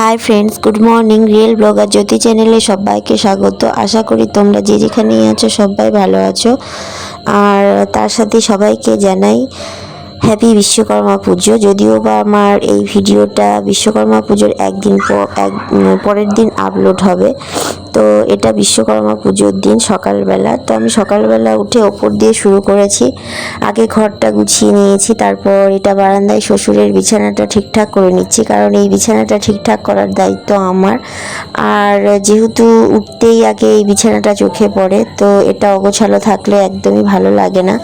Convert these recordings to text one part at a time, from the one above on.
Hi friends, good morning, real blogger Jyoti চ্যানেলে সবাইকে স্বাগত। আশা করি তোমরা যে যেখানেই আছো সবাই ভালো আছো। আর তার সাথে সবাইকে জানাই হ্যাপি বিশ্বকর্মা পুজো যদিও বা আমার এই ভিডিওটা বিশ্বকর্মা পুজোর একদিন এক পরের দিন আপলোড হবে। তো এটা বিশ্বকর্মা পুজোর দিন সকালবেলা। তো আমি সকালবেলা উঠে ওপর দিয়ে শুরু করেছি। আগে ঘরটা গুছিয়ে নিয়েছি, তারপর এটা বারান্দায় শ্বশুরের বিছানাটা ঠিকঠাক করে নিচ্ছি, কারণ এই বিছানাটা ঠিকঠাক করার দায়িত্ব আমার। আর যেহেতু উঠতেই আগে এই বিছানাটা চোখে পড়ে, তো এটা অগোছালো থাকলে একদমই ভালো লাগে না।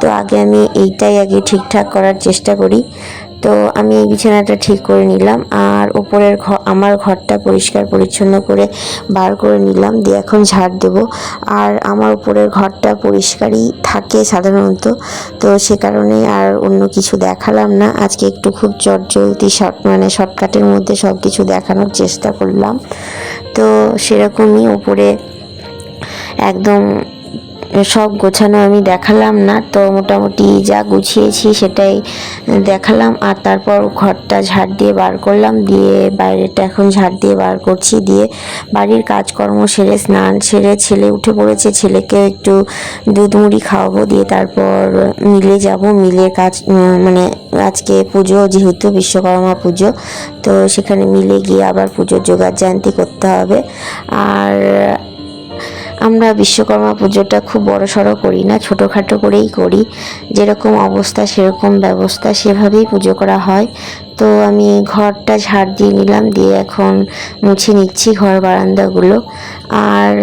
তো আগে আমি এইটাই আগে ঠিকঠাক করার চেষ্টা করি। তো আমি এই বিছানাটা ঠিক করে নিলাম আর উপরের ঘর আমার ঘরটা পরিষ্কার পরিচ্ছন্ন করে বার করে নিলাম, দিয়ে এখন ঝাড় দেব। আর আমার উপরের ঘরটা পরিষ্কারই থাকে সাধারণত, তো সে কারণে আর অন্য কিছু দেখালাম না। আজকে একটু খুব চটজলদি শর্ট মানে শর্টকাটের মধ্যে সব কিছু দেখানোর চেষ্টা করলাম। তো সেরকমই উপরে একদম সব গোছানো আমি দেখালাম না, তো মোটামুটি যা গুছিয়েছি সেটাই দেখালাম। আর তারপর ঘরটা ঝাড় দিয়ে বার করলাম, দিয়ে বাইরেটা এখন ঝাড় দিয়ে বার করছি, দিয়ে বাড়ির কাজকর্ম সেরে, স্নান সেরে ছেলে উঠে পড়েছে, ছেলেকে একটু দুধ মুড়ি খাওয়াবো, দিয়ে তারপর মিলে যাব। মিলে কাজ মানে আজকে পুজো, যেহেতু বিশ্বকর্মা পুজো, তো সেখানে মিলে গিয়ে আবার পুজোর জোগাড় জান্তি করতে হবে। আর আমরা বিশ্বকর্মা পুজোটা খুব বড় সড়ো করি না, ছোটোখাটো করেই করি। যেরকম অবস্থা, সেরকম ব্যবস্থা সেভাবেই পুজো করা হয়। তো আমি ঘরটা ঝাড় দিয়ে নিলাম, দিয়ে এখন মুছে নিচ্ছি ঘর বারান্দাগুলো। আর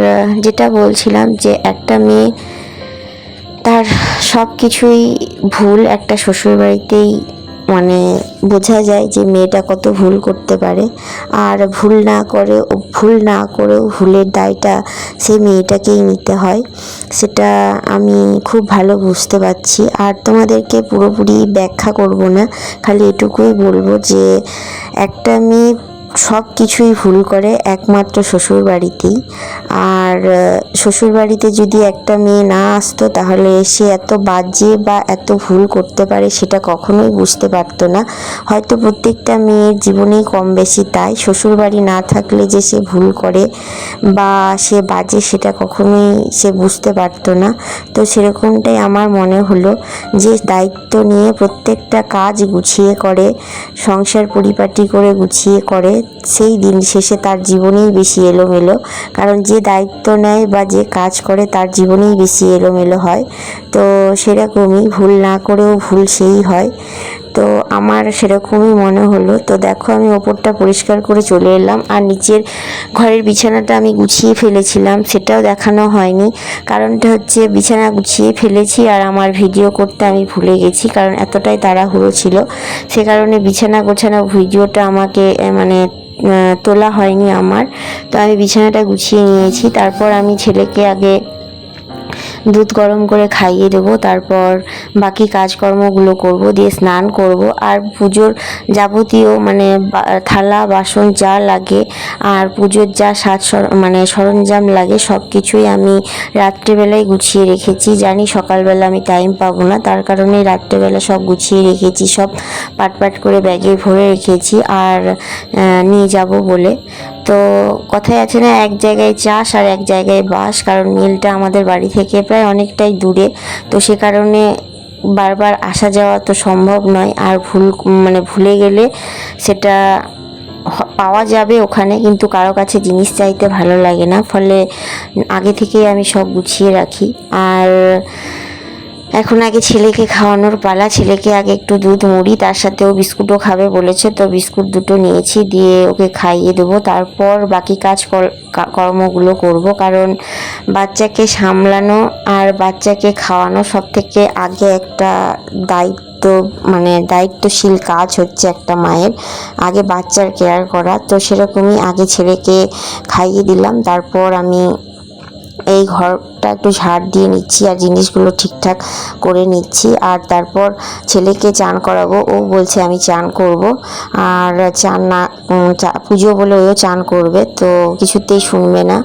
যেটা বলছিলাম যে একটা মেয়ে তার সব কিছুই ভুল, একটা শ্বশুরবাড়িতেই মানে বোঝা যায় যে মেয়েটা কত ভুল করতে পারে। আর ভুল না করে, ভুল না করেও ভুলের দায়টা সেই মেয়েটাকেই নিতে হয়। সেটা আমি খুব ভালো বুঝতে পারছি। আর তোমাদেরকে পুরোপুরি ব্যাখ্যা করব না, খালি এটুকুই বলব যে একটা মেয়ে সব কিছুই ভুল করে একমাত্র শ্বশুর বাড়িতেই আর শ্বশুর বাড়িতে যদি একটা মেয়ে না আসতো, তাহলে সে এত বাজে বা এত ভুল করতে পারে সেটা কখনোই বুঝতে পারতো না। হয়তো প্রত্যেকটা মেয়ের জীবনেই কম বেশি তাই। শ্বশুর বাড়ি না থাকলে যে সে ভুল করে বা সে বাজে সেটা কখনোই সে বুঝতে পারতো না। তো সেরকমটাই আমার মনে হলো যে দায়িত্ব নিয়ে প্রত্যেকটা কাজ গুছিয়ে করে, সংসার পরিপাটি করে গুছিয়ে করে সেই দিন শেষে তার জীবনেই বেশি এলোমেলো, কারণ যে দায়িত্ব নেয় বা যে কাজ করে তার জীবনেই বেশি এলোমেলো হয়। তো সেরকমই ভুল না করেও ভুল সেই হয়। তো আমার সেরকমই মনে হলো। তো দেখো আমি ওপরটা পরিষ্কার করে চলে এলাম আর নিচের ঘরের বিছানাটা আমি গুছিয়ে ফেলেছিলাম, সেটাও দেখানো হয়নি। কারণটা হচ্ছে বিছানা গুছিয়ে ফেলেছি আর আমার ভিডিও করতে আমি ভুলে গেছি, কারণ এতটাই তাড়াহুড়ো ছিল। সে কারণে বিছানা গোছানো ভিডিওটা আমাকে মানে তোলা হয়নি আমার। তো আমি বিছানাটা গুছিয়ে নিয়েছি। তারপর আমি ছেলেকে আগে দুধ গরম করে খাইয়ে দেবো, তারপর বাকি কাজকর্মগুলো করব, দিয়ে স্নান করব। আর পুজোর যাবতীয় মানে থালা, বাসন যা লাগে, আর পুজোর যা সাজ মানে সরঞ্জাম লাগে সব কিছুই আমি রাত্রেবেলায় গুছিয়ে রেখেছি। জানি সকালবেলা আমি টাইম পাবো না, তার কারণে রাত্রেবেলা সব গুছিয়ে রেখেছি, সব পাট পাট করে ব্যাগে ভরে রেখেছি, আর নিয়ে যাব বলে। তো কথায় আছে না, এক জায়গায় চাষ আর এক জায়গায় বাস, কারণ মিলটা আমাদের বাড়ি থেকে প্রায় অনেকটাই দূরে। তো সে কারণে বারবার আসা যাওয়া তো সম্ভব নয়, আর ভুল মানে ভুলে গেলে সেটা পাওয়া যাবে ওখানে, কিন্তু কারও কাছে জিনিস চাইতে ভালো লাগে না। ফলে আগে থেকেই আমি সব গুছিয়ে রাখি। আর এখন আগে ছেলেকে খাওয়ানোর পালা, ছেলেকে আগে একটু দুধ, মুড়ি, তার সাথে ও বিস্কুটও খাবে বলেছে। তো বিস্কুট দুটো নিয়েছি, দিয়ে ওকে খাইয়ে দেবো। তারপর বাকি কাজ কর্মগুলো করব। কারণ বাচ্চাকে সামলানো আর বাচ্চাকে খাওয়ানো সব থেকে আগে একটা দায়িত্ব মানে দায়িত্বশীল কাজ হচ্ছে একটা মায়ের, আগে বাচ্চার কেয়ার করা। তো সেরকমই আগে ছেলেকে খাইয়ে দিলাম। তারপর আমি এই ঘরটা একটু ঝাড় দিয়ে নিচ্ছি আর জিনিসগুলো ঠিকঠাক করে নিচ্ছি। আর তারপর ছেলেকে চান করাবো। ও বলছে, আমি চান করব। আর চান না পুজো বলে ওও চান করবে, তো কিছুতেই শুনবে না।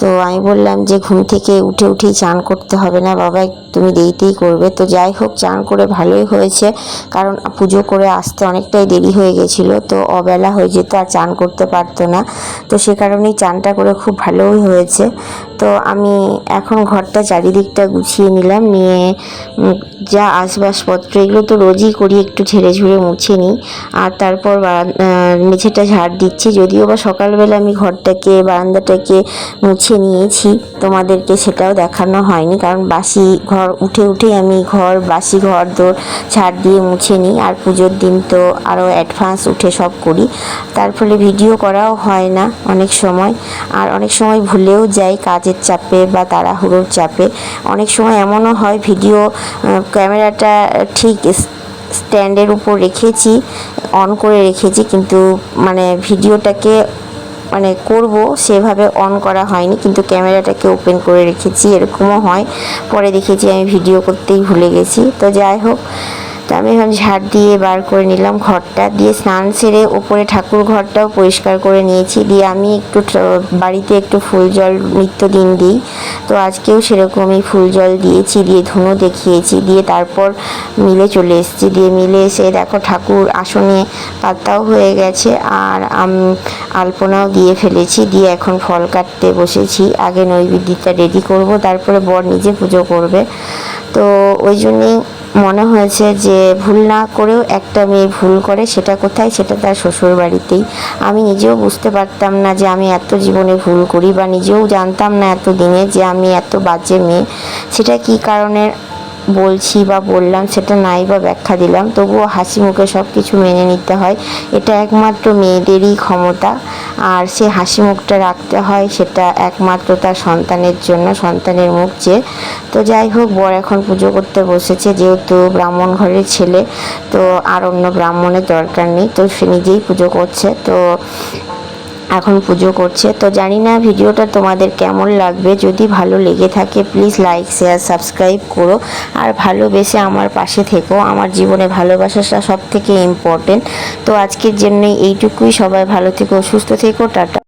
তো আমি বললাম যে, ঘুম থেকে উঠে উঠেই চান করতে হবে না বাবা তুমি দেরিতেই করবে। তো যাই হোক, চান করে ভালোই হয়েছে, কারণ পুজো করে আসতে অনেকটাই দেরি হয়ে গেছিল, তো অবেলা হয়ে যেত আর চান করতে পারতো না। তো সে কারণেই চানটা করে খুব ভালোই হয়েছে। তো আমি এখন ঘরটা চারিদিকটা গুছিয়ে নিলাম, নিয়ে যা আসবাবপত্র এগুলো তো রোজই করি, একটু ঝেড়ে ঝুড়ে মুছে নিই। আর তারপর মেঝেটা ঝাড় দিচ্ছি। যদিও বা সকালবেলা আমি ঘরটাকে, বারান্দাটাকে মুছে নিয়েছি, তোমাদেরকে সেটাও দেখানো হয়নি, কারণ বাসি ঘর, উঠে উঠেই আমি ঘর, বাসি ঘর, দোর ঝাড় দিয়ে মুছে নিই। আর পুজোর দিন তো আরও অ্যাডভান্স উঠে সব করি। তার ফলে ভিডিও করাও হয় না অনেক সময়। আর অনেক সময় ভুলেও যাই কাজের চাপে। বা তাড়াহুড়োর চাপে। অনেক সময় এমনও হয়, ভিডিও ক্যামেরাটা ঠিক স্ট্যান্ডের উপর রেখেছি, অন করে রেখেছি, কিন্তু মানে ভিডিওটাকে মানে করব, সেভাবে অন করা হয়নি, কিন্তু ক্যামেরাটাকে ওপেন করে রেখেছি, এরকমও হয়। পরে দেখেছি আমি ভিডিও করতেই ভুলে গেছি। তো যাই হোক তো আমি এখন ঝাড় দিয়ে বার করে নিলাম ঘরটা। দিয়ে স্নান সেরে ওপরে ঠাকুর ঘরটাও পরিষ্কার করে নিয়েছি। দিয়ে আমি একটু বাড়িতে একটু ফুল জল নিত্যদিন দিই। তো আজকেও সেরকমই ফুল জল দিয়েছি, দিয়ে ধুনো দেখিয়েছি। দিয়ে তারপর মিলে চলে এসেছি। দিয়ে মিলে এসে দেখো ঠাকুর আসনে পাতাও হয়ে গেছে আর আলপনাও দিয়ে ফেলেছি। দিয়ে এখন ফল কাটতে বসেছি। আগে নৈবেদ্যটা রেডি করব, তারপরে বর নিজে পুজো করবে। তো ওই জন্যেই মনে হয়েছে যে ভুল না করেও একটা মেয়ে ভুল করে, সেটা কোথায়? সেটা তার শ্বশুর বাড়িতেই আমি নিজেও বুঝতে পারতাম না যে আমি এত জীবনে ভুল করি বা নিজেও জানতাম না এত দিনে যে আমি এত বাজে মেয়ে। সেটা কি কারণে বলছি বা বললাম, সেটা নাই বা ব্যাখ্যা দিলাম। তবুও হাসি মুখে সব কিছু মেনে নিতে হয়। এটা একমাত্র মেয়েদেরই ক্ষমতা। আর সে হাসি মুখটা রাখতে হয়, সেটা একমাত্র তার সন্তানের জন্য, সন্তানের মুখ চেয়ে তো যাই হোক, বর এখন পুজো করতে বসেছে, যেহেতু ব্রাহ্মণ ঘরের ছেলে, তো আর অন্য ব্রাহ্মণের দরকার নেই। তো সে নিজেই পুজো করছে। তো এখন পুজো করছে। তো জানি না ভিডিওটা তোমাদের কেমন লাগবে। যদি ভালো লেগে থাকে প্লিজ লাইক শেয়ার সাবস্ক্রাইব করো। আর ভালোবেসে আমার পাশে থেকো। আমার জীবনে ভালোবাসাটা সব থেকে ইম্পর্টেন্ট তো আজকের জন্য এইটুকুই। সবাই ভালো থেকো, সুস্থ থেকো, টাটা।